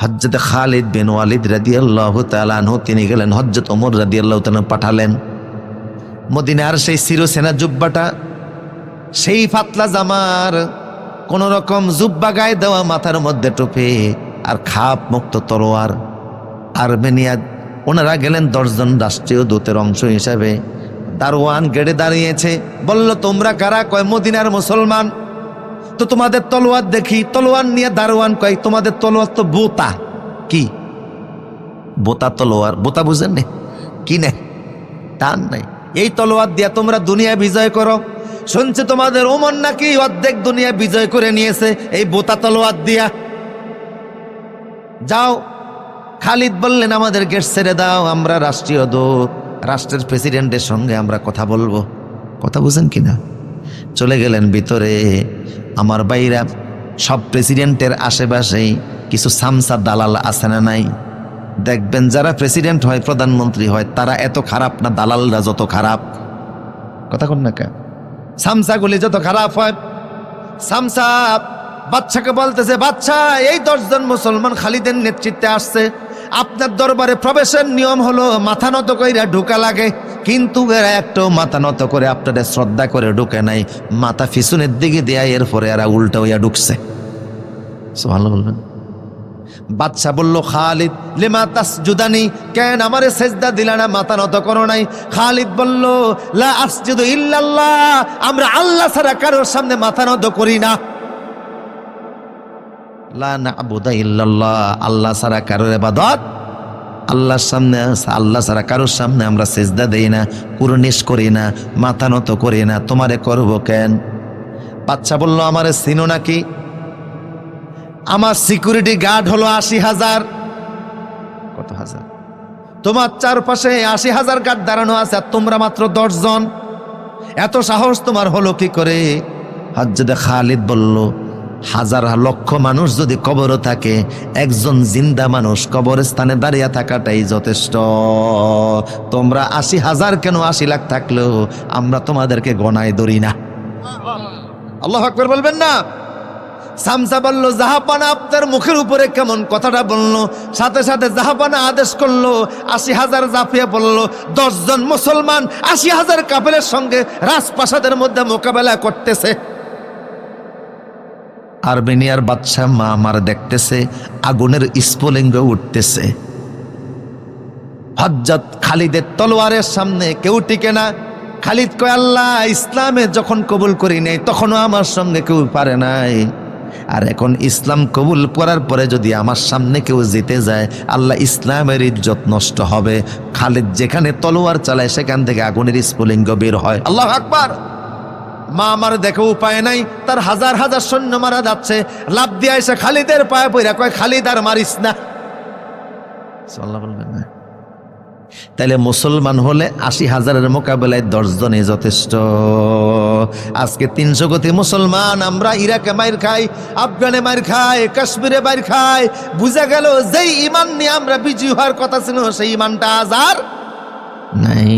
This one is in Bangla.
হজরত খালিদ বিন ওয়ালিদ রাদিয়াল্লাহু তাআলা আনহু, তিনি গেলেন হজরত ওমর রাদিয়াল্লাহু তাআলা পাঠালেন। মদিনার সেই চিরসেনা জুব্বাটা, সেই ফাতলা জামার কোন রকম জুব্বা গায়ে দেওয়া মাথার মধ্যে টোপে আর খাপ মুক্ত তলোয়ার আর্মেনিয়া ওনারা গেলেন দশজন রাষ্ট্রীয় দূতের অংশ হিসাবে। দারোয়ান গেড়ে দাঁড়িয়েছে, বলল, তোমরা কারা? কয়, মদিনার মুসলমান। তো তোমাদের তলোয়ার দেখি, তলোয়ার নিয়ে দারোয়ান কয়, তোমাদের তলোয়ার তো বোতা। কি? বোতা তলোয়ার, বোতা বুঝেন নে? কি নেই টান নাই। এই তলোয়ার দিয়া তোমরা দুনিয়া বিজয় করো। শুনছে তোমাদের ওমর নাকি অর্ধেক দুনিয়া বিজয় করে নিয়েছে এই বোতা তলোয়ার দিয়া? যাও, খালিদ বললেন, আমাদের গেট ছেড়ে দাও, আমরা রাষ্ট্রীয় দূত। রাষ্ট্রের প্রেসিডেন্টের সঙ্গে আমরা কথা বলব। কথা বুঝেন কিনা? চলে গেলেন ভিতরে। আমার বাইরা সব প্রেসিডেন্টের আশেপাশেই কিছু সামসা দালাল আছে না নাই? দেখবেন যারা প্রেসিডেন্ট হয়, প্রধানমন্ত্রী হয়, তারা এত খারাপ না, দালালরা যত খারাপ। কথা কন না কে সামসাগুলি যত খারাপ হয়, সামসা বাচ্চাকে বলতেছে বাচ্চা এই দশজন মুসলমান খালিদের নেতৃত্বে আসছে। আপনার দরবারে প্রবেশের নিয়ম হলো মাথা নত কইরা ঢুকা লাগে, কিন্তু এরা একটাও মাথা নত করে আপনাদের শ্রদ্ধা করে ঢুকে নাই। মাথা ফিসুনের দিকে দেয়া এরপরে এরা উল্টা হইয়া ঢুকছে। ভালো বলবেন। বাদশা বলল, খালিদ, লেমা তাসজুদানি? কেন আমারে সেজদা দিলা না? মাথা নত করো নাই? খালিদ বলল, লা আসজুদু ইল্লাল্লাহ, আমরা আল্লাহ ছাড়া কারোর সামনে মাথা নত করি না। লা নাবুদা ইল্লাল্লাহ। আল্লাহ ছাড়া কারোর ইবাদত? আল্লাহর সামনে আল্লাহ ছাড়া কারোর সামনে আমরা সেজদা দেই না, কুরনিশ করি না, মাথা নত করি না, তোমারে করব কেন? বাচ্চা বলল, আমারে চিনো নাকি? আমার সিকিউরিটি গার্ড হলো আশি হাজার। কত হাজার? তোমার চারপাশে আশি হাজার গার্ড দাঁড়ানো আছে, আর তোমরা মাত্র দশ জন। এত সাহস তোমার হলো কি করে? হজ্জদে খালিদ বলল হাজার লক্ষ মানুষ যদি কবরও থাকে, একজন জিন্দা মানুষ কবরস্থানে দাঁড়িয়ে থাকাটাই যথেষ্ট। তোমরা আশি হাজার কেন আশি লাখ থাকলেও আমরা তোমাদেরকে গনায় ধরি না। আল্লাহ আকবর বলবেন না? সামসা বলল, জাহাপানা আপনার মুখের উপরে কেমন কথাটা বলল? সাথে সাথে জাহাপানা আদেশ করল, আশি হাজার জাফিয়ে পড়ল দশজন মুসলমান আশি হাজার কাপেলের সঙ্গে রাজপ্রাসাদের মধ্যে মোকাবেলা করতেছে। আর্মেনিয়ার বাদশাহ মা আমার দেখতেছে, আগুনের স্ফুলিঙ্গ উঠতেছে। হজ্জত খালিদের তলোয়ারের সামনে কেউ টিকে না। খালিদ কয়, আল্লাহ, ইসলামে যখন কবুল করি নাই, তখনও আমার সঙ্গে কেউ পারে নাই। আর এখন ইসলাম কবুল করার পরে যদি আমার সামনে কেউ জিতে যায়, আল্লাহ ইসলামের ইজ্জত নষ্ট হবে। খালিদ যেখানে তলোয়ার চালায়, সেখান থেকে আগুনের স্ফুলিঙ্গ বের হয়। আল্লাহ আকবার! মা আমার দেখে উপায় নাই, তার হাজার হাজার সৈন্য মারা যাচ্ছে। লাভ দিয়ে এসে খালিদের পায়ে পইরা কয়, খালিদ আর মারিস না। তাইলে মুসলমান হলে আশি হাজারের মোকাবেলায় দশজনই যথেষ্ট। আজকে তিনশো কোটি মুসলমান, আমরা ইরাকে মাইর খাই, আফগানে মাইর খাই, কাশ্মীরে মাইর খাই। বুঝা গেল যেই ইমান নিয়ে আমরা বিজয়ী হওয়ার কথা ছিল, সেই ইমানটা আজ আর নাই।